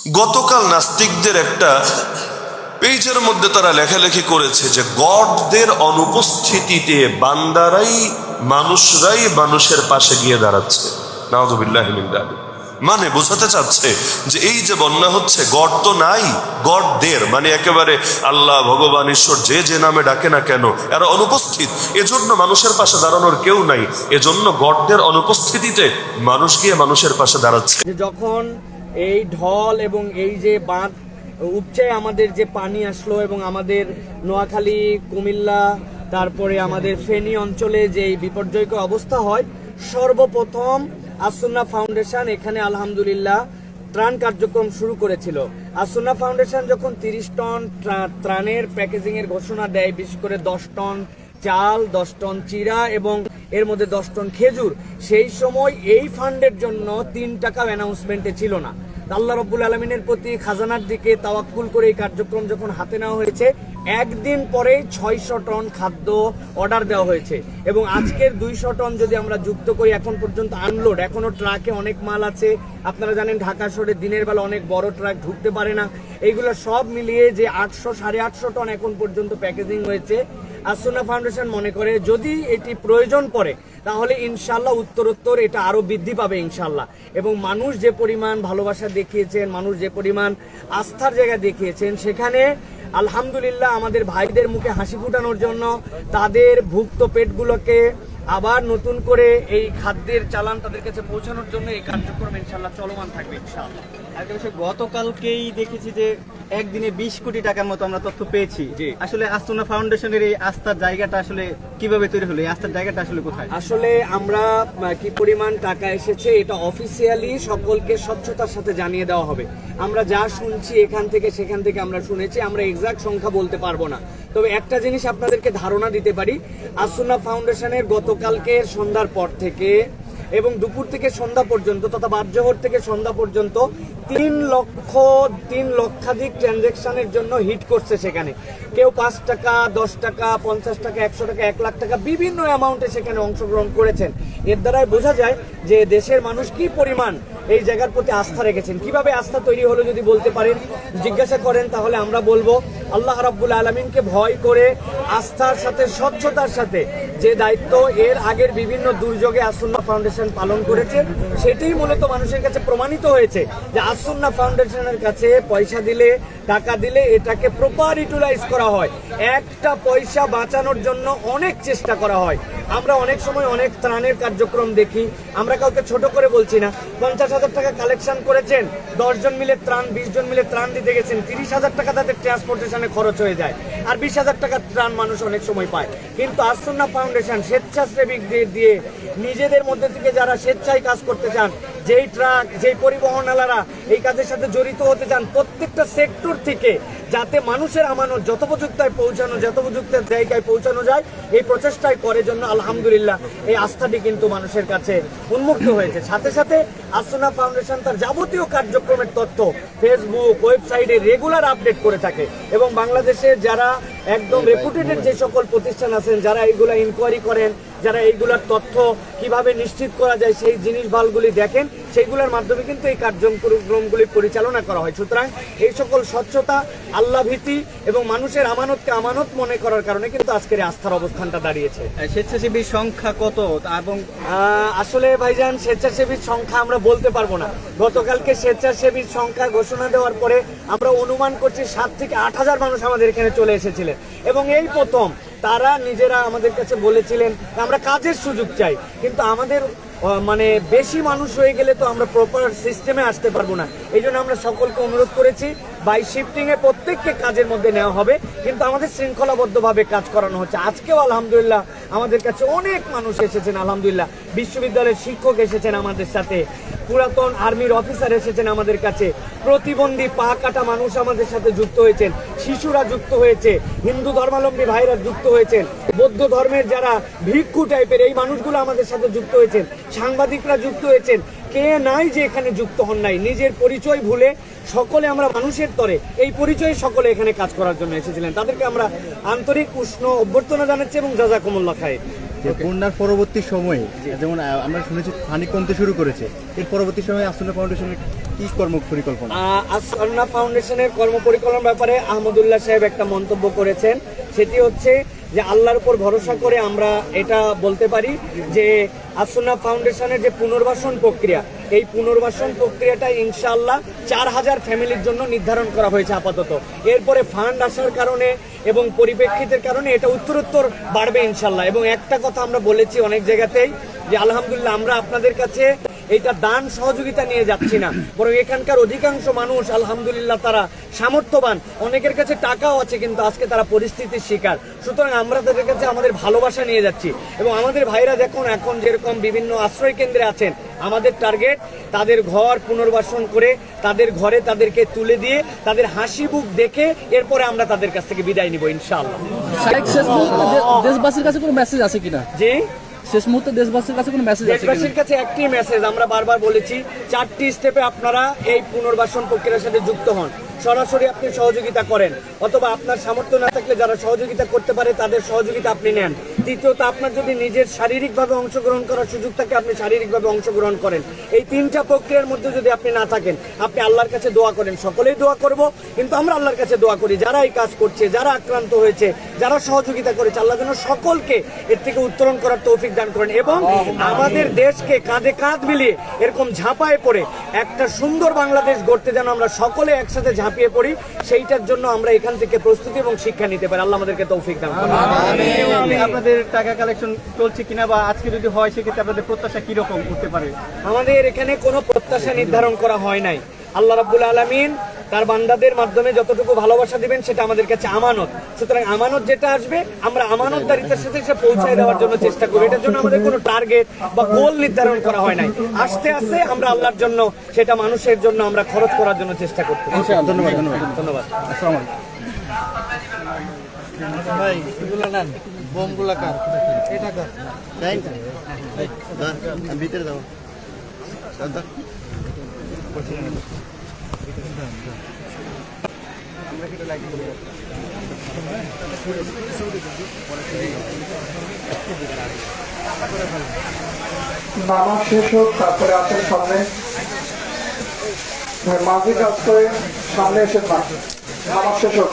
গতকাল নাস্তিকদের একটা পেজের মধ্যে তারা লেখালেখি করেছে যে গডদের অনুপস্থিতিতে বান্দারাই মানুষরাই মানুষের পাশে গিয়ে দাঁড়াচ্ছে। নাউজুবিল্লাহ মানে বোঝাতে চাচ্ছে যে এই যে বন্যা হচ্ছে, গড তো নাই, গডদের মানে একেবারে আল্লাহ, ভগবান, ঈশ্বর যে যে নামে ডাকে না কেন, এরা অনুপস্থিত। এজন্য মানুষের পাশে দাঁড়ানোর কেউ নাই। এজন্য গডদের অনুপস্থিতিতে মানুষ গিয়ে মানুষের পাশে দাঁড়াচ্ছে। যখন এই ঢল এবং এই যে বাঁধ উপচে আমাদের যে পানি আসলো এবং আমাদের নোয়াখালী, কুমিল্লা, তারপরে আমাদের ফেনী অঞ্চলে যে বিপর্যয়ক অবস্থা হয়, সর্বপ্রথম আসুন্না ফাউন্ডেশন এখানে আলহামদুলিল্লাহ ত্রাণ কার্যক্রম শুরু করেছিল। আসুন্না ফাউন্ডেশন যখন তিরিশ টন ত্রাণের প্যাকেজিং এর ঘোষণা দেয়, বিশেষ করে দশ টন চাল, দশ টন চিরা এবং এর মধ্যে দশ টন খেজুর, সেই সময় এই ফান্ডের জন্য তিন টাকা অ্যানাউন্সমেন্টে ছিল না। আল্লাহ রব্বুল আলমিনের প্রতি খাজানার দিকে তাওয়াক্কুল করে এই কার্যক্রম যখন হাতে নেওয়া হয়েছে, একদিন পরেই ছয়শো টন খাদ্য অর্ডার দেওয়া হয়েছে। এবং আজকের দুইশো টন যদি আমরা যুক্ত করি, এখন পর্যন্ত আনলোড এখনও ট্রাকে অনেক মাল আছে। আপনারা জানেন ঢাকা শহরে দিনের বেলা অনেক বড় ট্রাক ঢুকতে পারে না। এইগুলো সব মিলিয়ে যে আটশো, সাড়ে আটশো টন এখন পর্যন্ত প্যাকেজিং হয়েছে। আসুনা ফাউন্ডেশন মনে করে, যদি এটি প্রয়োজন পড়ে তাহলে ইনশাল্লাহ উত্তরোত্তর এটা আরও বৃদ্ধি পাবে ইনশাল্লাহ এবং মানুষ যে পরিমাণ ভালোবাসা দেখিয়েছেন, মানুষ যে পরিমাণ আস্থার জায়গা দেখিয়েছেন, সেখানে আলহামদুলিল্লাহ আমাদের ভাইদের মুখে হাসি ফুটানোর জন্য তাদের ভুক্ত পেটগুলোকে আবার নতুন করে এই খাদ্যের চালান তাদের কাছে পৌঁছানোর জন্য এই কার্যক্রম ইনশাল্লাহ চলমান থাকবে ইনশাল্লাহ আরেকটা বিষয় গতকালকেই দেখেছি যে একদিনে বিশ কোটি টাকার মতো আমরা তথ্য পেয়েছি। আসলে আস্তনা ফাউন্ডেশনের এই আস্থার জায়গাটা আসলে কীভাবে তৈরি হলো? এই আস্থার জায়গাটা আসলে কোথায়? আসলে আমরা কি পরিমাণ টাকা এসেছে এটা অফিসিয়ালি সকলকে স্বচ্ছতার সাথে জানিয়ে দেওয়া হবে। আমরা যা শুনছি এখান থেকে, সেখান থেকে আমরা শুনেছি, আমরা এক্সাক্ট সংখ্যা বলতে পারব না। তবে একটা জিনিস আপনাদেরকে ধারণা দিতে পারি আসুনা ফাউন্ডেশনের গতকালকে সন্ধ্যার পর থেকে এবং দুপুর থেকে সন্ধ্যা পর্যন্ত তথা বাদজোহর থেকে সন্ধ্যা পর্যন্ত তিন লক্ষ, তিন লক্ষাধিক ট্রানজেকশনের জন্য হিট করছে সেখানে। কেউ পাঁচ টাকা, দশ টাকা, পঞ্চাশ টাকা, একশো টাকা, এক লাখ টাকা বিভিন্ন অ্যামাউন্টে সেখানে অংশগ্রহণ করেছেন। এর দ্বারাই বোঝা যায় যে দেশের মানুষ কি পরিমাণ এই জায়গার প্রতি আস্থা রেখেছেন। কীভাবে আস্থা তৈরি হলো যদি বলতে পারেন? জিজ্ঞাসা করেন, তাহলে আমরা বলব, আল্লাহ রাব্বুল আলমিনকে ভয় করে আস্থার সাথে, স্বচ্ছতার সাথে যে দায়িত্ব, এর আগের বিভিন্ন দুর্যোগে আসুন্না ফাউন্ডেশন পালন করেছে, সেটাই মূলত মানুষের কাছে প্রমাণিত হয়েছে যে আসুন্না ফাউন্ডেশনের কাছে পয়সা দিলে, টাকা দিলে এটাকে প্রপার ইউটিলাইজ করা হয়। একটা পয়সা বাঁচানোর জন্য অনেক চেষ্টা করা হয়। আমরা অনেক সময় অনেক ত্রাণের কার্যক্রম দেখি। আমরা কাউকে ছোট করে বলছি না। পঞ্চাশ হাজার টাকা কালেকশন করেছেন। দশজন মিলে ত্রাণ বিশ জন মিলে ত্রাণ দিতে গেছেন। তিরিশ হাজার টাকা তাদের ট্রান্সপোর্টেশনে খরচ হয়ে যায়। আর বিশ হাজার টাকার ত্রাণ মানুষ অনেক সময় পায়। কিন্তু আসন্না ফাউন্ডেশন স্বেচ্ছাসেবিকদের দিয়ে নিজেদের মধ্যে থেকে যারা স্বেচ্ছায় কাজ করতে চান যেই ট্রাক, যেই পরিবহনালারা এই কাজের সাথে জড়িত হতে চান, প্রত্যেকটা সেক্টর থেকে যাতে মানুষের আমানত যথোপযুক্তায় পৌঁছানো যথোপযুক্ত জায়গায় পৌঁছানো যায়, এই প্রচেষ্টায় করে জন্য আলহামদুলিল্লাহ এই আস্থাটি কিন্তু মানুষের কাছে উন্মুক্ত হয়েছে। সাথে সাথে আসনা ফাউন্ডেশন তার যাবতীয় কার্যক্রমের তথ্য ফেসবুক ওয়েবসাইটে রেগুলার আপডেট করে থাকে এবং বাংলাদেশে যারা একদম রেপুটেটেড যে সকল প্রতিষ্ঠান আছেন যারা এইগুলো ইনকোয়ারি করেন যারা এইগুলার তথ্য কীভাবে নিশ্চিত করা যায় সেই জিনিস ভালগুলি দেখেন। সেইগুলোর মাধ্যমে কিন্তু এই কার্যক্রমগুলি পরিচালনা করা হয়। সুতরাং এই সকল স্বচ্ছতা আল্লাভীতি এবং মানুষের আমানতকে আমানত মনে করার কারণে কিন্তু আজকের আস্থার অবস্থানটা দাঁড়িয়েছে। স্বেচ্ছাসেবীর সংখ্যা কত? এবং আসলে ভাইজান স্বেচ্ছাসেবীর সংখ্যা আমরা বলতে পারব না। গতকালকে স্বেচ্ছাসেবীর সংখ্যা ঘোষণা দেওয়ার পরে আমরা অনুমান করছি সাত থেকে আট হাজার মানুষ আমাদের এখানে চলে এসেছিলেন। এবং এই প্রথম তারা নিজেরা আমাদের কাছে বলেছিলেন, আমরা কাজের সুযোগ চাই। কিন্তু আমাদের মানে বেশি মানুষ হয়ে গেলে তো আমরা প্রপার সিস্টেমে আসতে পারব না। এই জন্য আমরা সকলকে অনুরোধ করেছি বাই শিফটিংয়ে প্রত্যেককে কাজের মধ্যে নেওয়া হবে। কিন্তু আমাদের শৃঙ্খলাবদ্ধভাবে কাজ করানো হচ্ছে। আজকেও আলহামদুলিল্লাহ আমাদের কাছে অনেক মানুষ এসেছেন, আলহামদুলিল্লাহ। বিশ্ববিদ্যালয়ের শিক্ষক এসেছেন আমাদের সাথে। পুরাতন আর্মির অফিসার এসেছেন আমাদের কাছে। প্রতিবন্ধী পা কাটা মানুষ আমাদের সাথে যুক্ত হয়েছেন। শিশুরা যুক্ত হয়েছে। হিন্দু ধর্মাবলম্বী ভাইরা যুক্ত হয়েছেন। বৌদ্ধ ধর্মের যারা ভিক্ষু টাইপের এই মানুষগুলো আমাদের সাথে যুক্ত হয়েছেন। সাংবাদিকরা যুক্ত হয়েছেন। কে নাই যে এখানে যুক্ত হন নাই? নিজের পরিচয় ভুলে সকলে আমরা মানুষের তরে। এই পরিচয়ে সকলে এখানে কাজ করার জন্য এসেছিলেন। তাদেরকে আমরা আন্তরিক উষ্ণ অভ্যর্থনা জানাচ্ছি এবং যা জাজাকুমুল্লাহ খাই যে বন্যার পরবর্তী সময়ে যেমন আমরা শুনেছি পানি কমতে শুরু করেছে। এর পরবর্তী সময়ে আসলে ফাউন্ডেশনের কি কর্ম পরিকল্পনা? আসন্না ফাউন্ডেশনের কর্ম কর্মপরিকল্পনার ব্যাপারে আহমদুল্লাহ সাহেব একটা মন্তব্য করেছেন। সেটি হচ্ছে যে আল্লাহর উপর ভরসা করে আমরা এটা বলতে পারি যে আসন্না ফাউন্ডেশনের যে পুনর্বাসন প্রক্রিয়া, এই পুনর্বাসন প্রক্রিয়াটা ইনশাআল্লাহ চার হাজার ফ্যামিলির জন্য নির্ধারণ করা হয়েছে আপাতত। এরপরে ফান্ড আসার কারণে এবং পরিপ্রেক্ষিতের কারণে এটা উত্তরোত্তর বাড়বে ইনশাল্লাহ এবং একটা কথা আমরা বলেছি অনেক জায়গাতেই যে আলহামদুলিল্লাহ আমরা আপনাদের কাছে এইটা দান সহযোগিতা নিয়ে যাচ্ছি না। বরং এখানকার অধিকাংশ মানুষ আলহামদুলিল্লাহ তারা সামর্থ্যবান। অনেকের কাছে টাকাও আছে কিন্তু আজকে তারা পরিস্থিতির শিকার। সুতরাং আমরা তাদের কাছে আমাদের ভালোবাসা নিয়ে যাচ্ছি। এবং আমাদের ভাইরা দেখুন এখন যেরকম বিভিন্ন আশ্রয় কেন্দ্রে আছেন আমাদের টার্গেট তাদের ঘর পুনর্বাসন করে তাদের ঘরে তাদেরকে তুলে দিয়ে তাদের হাসি মুখ দেখে এরপরে আমরা তাদের কাছ থেকে বিদায় নিব ইনশাআল্লাহ। দেশবাসীর কাছে কোনো মেসেজ আছে কিনা? জি? শেষ মুহূর্তে দেশবাসীর কাছে কোনো মেসেজ দেশবাসীর কাছে একটি মেসেজ আমরা বারবার বলেছি চারটি স্টেপে আপনারা এই পুনর্বাসন প্রক্রিয়ার সাথে যুক্ত হন। সরাসরি আপনি সহযোগিতা করেন। অথবা আপনার সামর্থ্য না থাকলে যারা সহযোগিতা করতে পারে, তাদের সহযোগিতা আপনি নেন। দ্বিতীয়ত, আপনার যদি নিজের শারীরিকভাবে অংশগ্রহণ করার সুযোগ থাকে, আপনি শারীরিকভাবে অংশগ্রহণ করেন। এই তিনটা প্রক্রিয়ার মধ্যে যদি আপনি না থাকেন, আপনি আল্লাহর কাছে দোয়া করেন। সকলেই দোয়া করব, কিন্তু আমরা আল্লাহর কাছে দোয়া করি। যারা এই কাজ করছে, যারা আক্রান্ত হয়েছে, যারা সহযোগিতা করেছে, আল্লাহ যেন সকলকে এর থেকে উত্তরণ করার তৌফিক দান করেন এবং আমাদের দেশকে কাঁধে কাঁধ মিলিয়ে এরকম ঝাঁপায় পড়ে একটা সুন্দর বাংলাদেশ গড়তে যেন আমরা সকলে একসাথে ঝাঁপিয়ে পড়ি সেইটার জন্য আমরা এখান থেকে প্রস্তুতি এবং শিক্ষা নিতে পারি। আল্লাহ আমাদেরকে তৌফিক দান করেন। আপনাদের টাকা কালেকশন চলছে কিনা বা আজকে যদি হয় সেক্ষেত্রে আপনাদের প্রত্যাশা কীরকম করতে পারে? আমাদের এখানে কোনো প্রত্যাশা নির্ধারণ করা হয় নাই। আল্লাহ রাব্বুল আলামিন তার বান্দাদের মাধ্যমে যতটুকু ভালোবাসা দিবেন সেটা আমাদের কাছে আমানত। সুতরাং আমানত যেটা আসবে আমরা আমানতদারিতার সাথে সে পৌঁছায় দেওয়ার জন্য চেষ্টা করি এটার জন্য আমাদের কোনো টার্গেট বা গোল নির্ধারণ করা হয় নাই। আস্তে আস্তে আমরা আল্লাহর জন্য সেটা মানুষের জন্য আমরা খরচ করার জন্য চেষ্টা করতে ধন্যবাদ ধন্যবাদ। ধন্যবাদ। আসসালামু আলাইকুম। ভিতরে দাও। নামাজ শেষ হোক, তারপরে আসেন সামনে। মাঝি কাজ করে সামনে এসেন না নামাজ শেষ হোক।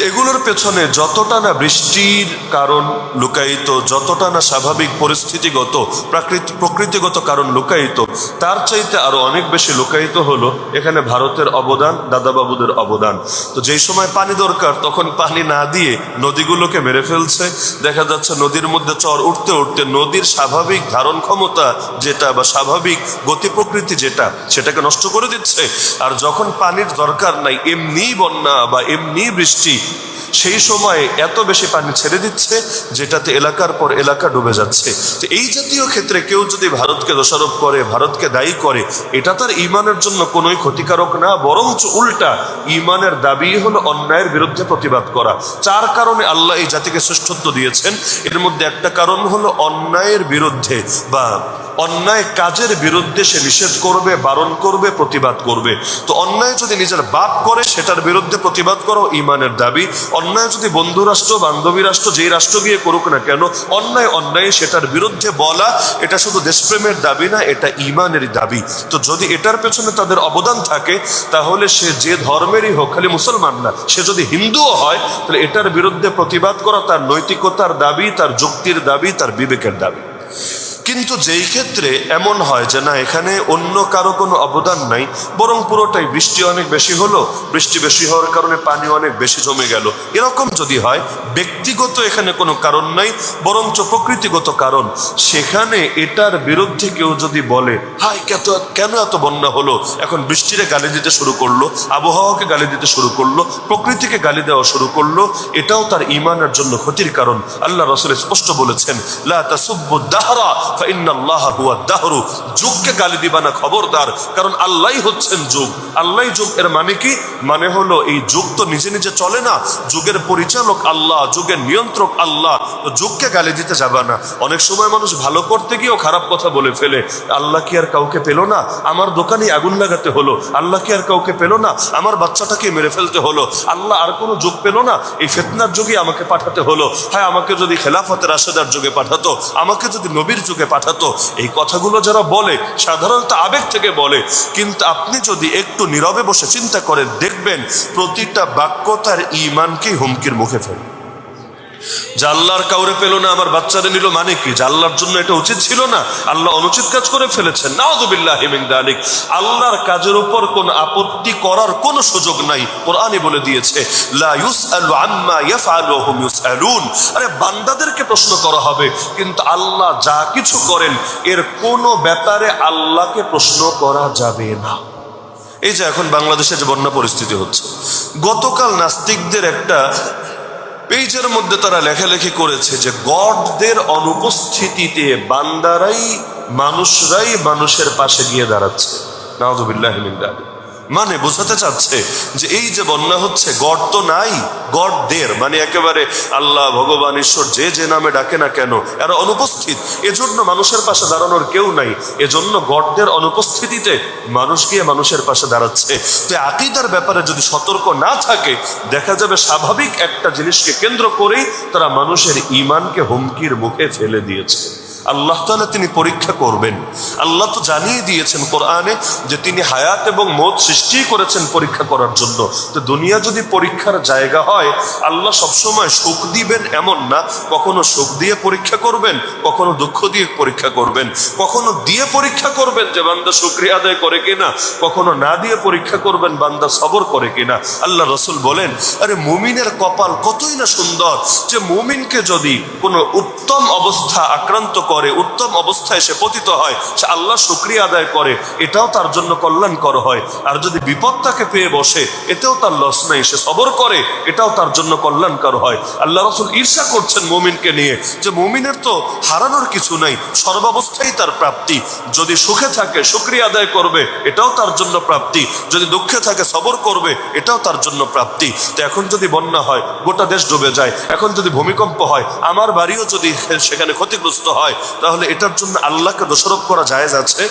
এগুলোর পেছনে যতটা না বৃষ্টির কারণ লুকায়িত, যতটা না স্বাভাবিক পরিস্থিতিগত প্রাকৃতিক প্রকৃতিগত কারণ লুকায়িত, তার চাইতে আরও অনেক বেশি লুকায়িত হলো এখানে ভারতের অবদান, দাদাবাবুদের অবদান। তো যেই সময় পানি দরকার, তখন পানি না দিয়ে নদীগুলোকে মেরে ফেলছে। দেখা যাচ্ছে নদীর মধ্যে চর উঠতে উঠতে নদীর স্বাভাবিক ধারণ ক্ষমতা যেটা বা স্বাভাবিক গতি প্রকৃতি যেটা, সেটাকে নষ্ট করে দিচ্ছে। আর যখন পানির দরকার নাই, এমনি বন্যা বা এমনি বৃষ্টি সেই সময় এত বেশি পানি ছেড়ে দিচ্ছে যেটাতে এলাকার পর এলাকা ডুবে যাচ্ছে। তো এই জাতীয় ক্ষেত্রে কেউ যদি ভারতকে দোষারোপ করে, ভারতকে দায়ী করে, এটা তার ইমানের জন্য কোনোই ক্ষতিকারক না, বরঞ্চ উল্টা ইমানের দাবি হলো অন্যায়ের বিরুদ্ধে প্রতিবাদ করা। চার কারণে আল্লাহ এই জাতিকে শ্রেষ্ঠত্ব দিয়েছেন। এর মধ্যে একটা কারণ হলো অন্যায়ের বিরুদ্ধে বা অন্যায় কাজের বিরুদ্ধে সে নিষেধ করবে, বারণ করবে, প্রতিবাদ করবে। তো অন্যায় যদি নিজের বাপ করে, সেটার বিরুদ্ধে প্রতিবাদ করো, ইমানের দাবি অন্যায় যদি বন্ধু রাষ্ট্র, বান্ধবী রাষ্ট্র, যেই রাষ্ট্র গিয়ে করুক না কেন, অন্যায় অন্যায় সেটার বিরুদ্ধে বলা, এটা শুধু দেশপ্রেমের দাবি না, এটা ইমানেরই দাবি। তো যদি এটার পেছনে তাদের অবদান থাকে, তাহলে সে যে ধর্মেরই হোক, খালি মুসলমান না, সে যদি হিন্দুও হয়, তাহলে এটার বিরুদ্ধে প্রতিবাদ করা তার নৈতিকতার দাবি, তার যুক্তির দাবি, তার বিবেকের দাবি। কিন্তু যেই ক্ষেত্রে এমন হয় যে না, এখানে অন্য কারও কোনো অবদান নাই, বরং পুরোটাই বৃষ্টি অনেক বেশি হলো, বৃষ্টি বেশি হওয়ার কারণে পানি অনেক বেশি জমে গেল। এরকম যদি হয়, ব্যক্তিগত এখানে কোনো কারণ নাই, বরঞ্চ প্রকৃতিগত কারণ। সেখানে এটার বিরুদ্ধে কেউ যদি বলে হাই কেত কেন এত বন্যা হলো? এখন বৃষ্টিরে গালি দিতে শুরু করল, আবহাওয়াকে গালি দিতে শুরু করল, প্রকৃতিকে গালি দেওয়া শুরু করল, এটাও তার ইমানের জন্য ক্ষতির কারণ। আল্লাহ রসুল স্পষ্ট বলেছেন, লা যুগকে গালি দিবা না খবরদার, কারণ আল্লাহই হচ্ছেন যুগ। আল্লাহই যুগ, এর মানে কি? মানে হলো এই যুগ তো নিজে নিজে চলে না, যুগের পরিচালক আল্লাহ, যুগের নিয়ন্ত্রক আল্লাহ, তো যুগকে গালি দিতে যাবে না। অনেক সময় মানুষ ভালো করতে গিয়েও খারাপ কথা বলে ফেলে, আল্লাহ কি আর কাউকে পেল না? আমার দোকানে আগুন লাগাতে হলো, আল্লাহ কি আর কাউকে পেল না? আমার বাচ্চাটাকে মেরে ফেলতে হলো, আল্লাহ আর কোনো যুগ পেল না? এই ফেতনার যুগে আমাকে পাঠাতে হলো। হ্যাঁ আমাকে যদি খেলাফতের রাশেদার যুগে পাঠাতো, আমাকে যদি নবীর যুগে পাঠাতো। এই কথাগুলো যারা বলে, সাধারণত আবেগ থেকে বলে। কিন্তু আপনি যদি একটু নীরবে বসে চিন্তা করেন দেখবেন, প্রতিটা বাক্য তার ইমানকেই হুমকির মুখে ফেলে। জাল্লার কাউরে পেল না, আমার বাচ্চারে নিল মানে কি? জাল্লার জন্য এটা উচিত ছিল না? আল্লাহ অনুচিত কাজ করে ফেলেছেন। নাউজুবিল্লাহ দালিক। আল্লাহর কাজের উপর কোন আপত্তি করার কোনো সুযোগ নাই। কোরআনই বলে দিয়েছে, লা ইউসআলু আম্মা ইয়াফআলু ইউসআলুন। আরে, বান্দাদেরকে প্রশ্ন করা হবে, কিন্তু আল্লাহ যা কিছু করেন, এর কোনো ব্যাপারে আল্লাহকে প্রশ্ন করা যাবে না। এই যে এখন বাংলাদেশে যে বন্যা পরিস্থিতি হচ্ছে, গতকাল নাস্তিকদের একটা পেজের মধ্যে তারা লেখালেখি করেছে যে গডদের অনুপস্থিতিতে বান্দারাই মানুষরাই মানুষের পাশে গিয়ে দাঁড়াচ্ছে। নাউজুবিল্লাহ মিন বোঝাতে চাচ্ছে যে এই যে বন্যা হচ্ছে, গড তো নাই গডদের মানে একেবারে আল্লাহ, ভগবান, ঈশ্বর যে যে নামে ডাকে না কেন, এরা অনুপস্থিত। এজন্য মানুষের পাশে দাঁড়ানোর কেউ নাই। এজন্য গডদের অনুপস্থিতিতে মানুষ গিয়ে মানুষের পাশে দাঁড়াচ্ছে। তো আকিদার ব্যাপারে যদি সতর্ক না থাকে, দেখা যাবে স্বাভাবিক একটা জিনিসকে কেন্দ্র করেই তারা মানুষের ইমানকে হুমকির মুখে ফেলে দিয়েছে। আল্লাহ তাআলা তিনি পরীক্ষা করবেন। আল্লাহ তো জানিয়ে দিয়েছেন কোরআনে যে তিনি হায়াত এবং মত সৃষ্টি করেছেন পরীক্ষা করার জন্য। তো দুনিয়া যদি পরীক্ষার জায়গা হয়, আল্লাহ সবসময় সুখ দিবেন এমন না, কখনো সুখ দিয়ে পরীক্ষা করবেন, কখনো দুঃখ দিয়ে পরীক্ষা করবেন। কখনো দিয়ে পরীক্ষা করবেন যে বান্দা শুক্রিয়া আদায় করে কিনা, কখনো না দিয়ে পরীক্ষা করবেন বান্দা সবর করে কিনা। আল্লাহ রসুল বলেন, আরে মুমিনের কপাল কতই না সুন্দর যে মুমিনকে যদি কোনো উত্তম অবস্থা আক্রান্ত করে উত্তম অবস্থায় সে পতিত হয়, সে আল্লাহ শুক্রিয়া আদায় করে, এটাও তার জন্য কল্যাণকর হয়। আর যদি বিপদ তাকে পেয়ে বসে, এতেও তার লস নাই, সে সবর করে, এটাও তার জন্য কল্যাণকর হয়। আল্লাহ রসুল ঈর্ষা করছেন মুমিনকে নিয়ে যে মুমিনের তো হারানোর কিছু নাই সর্বাবস্থায় তার প্রাপ্তি। যদি সুখে থাকে, শুক্রিয়া আদায় করবে, এটাও তার জন্য প্রাপ্তি। যদি দুঃখে থাকে, সবর করবে, এটাও তার জন্য প্রাপ্তি। তো এখন যদি বন্যা হয়, গোটা দেশ ডুবে যায়। এখন যদি ভূমিকম্প হয়, আমার বাড়িও যদি সেখানে ক্ষতিগ্রস্ত হয় তাহলে এটার জন্য আল্লাহকে দোষারোপ করা যায় আছে?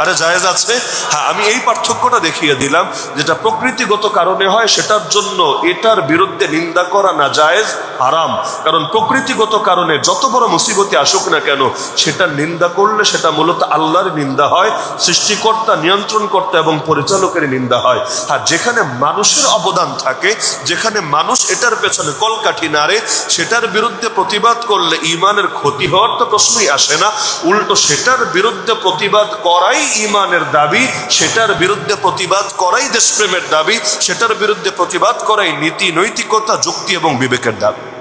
আরে জায়েজ আছে? হ্যাঁ আমি এই পার্থক্যটা দেখিয়ে দিলাম, যেটা প্রকৃতিগত কারণে হয়, সেটার জন্য এটার বিরুদ্ধে নিন্দা করা না জায়েজ, হারাম। কারণ প্রকৃতিগত কারণে যত বড় মুসিবতে আসুক না কেন, সেটা নিন্দা করলে সেটা মূলত আল্লাহর নিন্দা হয়, সৃষ্টিকর্তা নিয়ন্ত্রণ নিয়ন্ত্রণকর্তা এবং পরিচালকের নিন্দা হয়। আর যেখানে মানুষের অবদান থাকে, যেখানে মানুষ এটার পেছনে কলকাঠি নাড়ে, সেটার বিরুদ্ধে প্রতিবাদ করলে ইমানের ক্ষতি হওয়ার তো প্রশ্নই আসে না। উল্টো সেটার বিরুদ্ধে প্রতিবাদ করাই ইমানের দাবি, সেটার বিরুদ্ধে প্রতিবাদ করাই দেশপ্রেমের দাবি, সেটার বিরুদ্ধে প্রতিবাদ করাই নীতি, নৈতিকতা, যুক্তি এবং বিবেকের দাবি।